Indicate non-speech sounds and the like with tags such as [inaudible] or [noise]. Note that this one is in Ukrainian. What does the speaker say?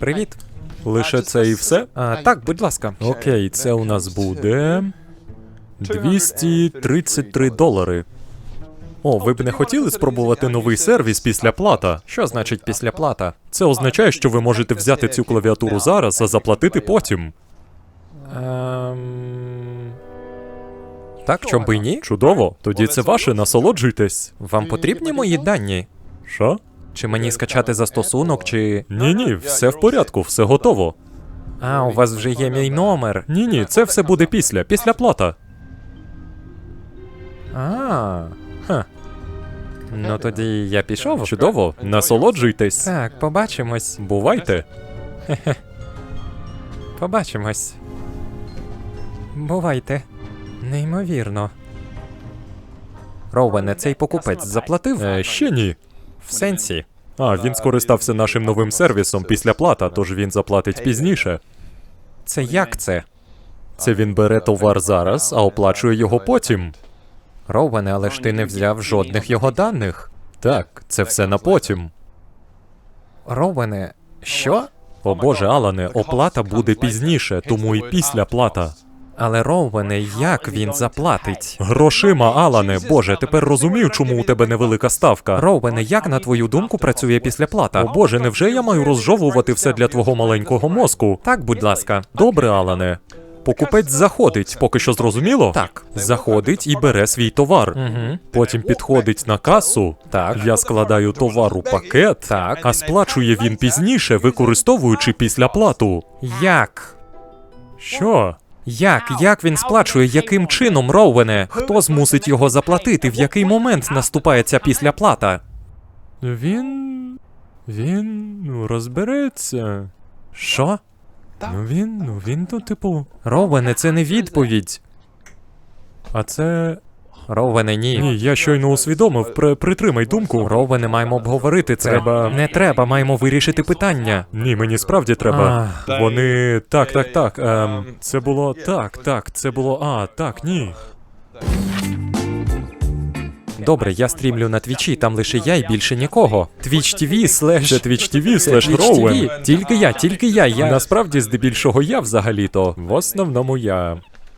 Привіт. Лише це і все? А, так, будь ласка. Окей, це у нас буде 233 долари. О, ви б не хотіли спробувати новий сервіс після плата? Що значить після плата? Це означає, що ви можете взяти цю клавіатуру зараз, а заплатити потім. Ем... Так, чом би і ні? Чудово, тоді це ваше, насолоджуйтесь. Вам потрібні мої дані? Що? Чи мені скачати застосунок, чи. Ні, ні, все в порядку, все готово. А, у вас вже є мій номер. Ні, ні, це все буде після, після плата. А. Ха. Ну тоді я пішов. Чудово, насолоджуйтесь. Так, побачимось. Бувайте. [laughs] Побачимось. Бувайте. Неймовірно. Роуене, цей покупець заплатив? Е, ще ні. В сенсі. А, він скористався нашим новим сервісом після плата, тож він заплатить пізніше. Це як це? Це він бере товар зараз, а оплачує його потім. Роуене, але ж ти не взяв жодних його даних. Так, це все на потім. Роуене, що? О боже, Алане, оплата буде пізніше, тому і після плата. Але Роуене, як він заплатить? Грошима, Алане, боже, тепер розумію, чому у тебе невелика ставка. Роуене, як на твою думку працює після плата? О боже, невже я маю розжовувати все для твого маленького мозку? Так, будь ласка. Добре, Алане. Покупець заходить, поки що зрозуміло? Так. Заходить і бере свій товар. Угу. Потім підходить на касу. Так. Я складаю товар у пакет, Так. а сплачує він пізніше, використовуючи післяплату. Як? Що? Як? Як він сплачує? Яким чином, Роуене? Хто змусить його заплатити? В який момент наступає ця післяплата? Він. Він ну, розбереться. Що? Ну він, ну він, ну, типу. Роуене, це не відповідь. А це. Роуене, ні. Ні, я щойно усвідомив, при, притримай думку. Роуене, маємо обговорити це. Треба- Не треба, маємо вирішити питання. Ні, мені справді треба. Вони. Так, так, так. Ем, це було. Так, так, це було. А, так, ні. Добре, я стрімлю на твічі, там лише я і більше нікого. Twitch TV слеш... Це Twitch TV слеш Twitch. TV. Тільки я, тільки я, я. Насправді, здебільшого я взагалі-то. В основному я.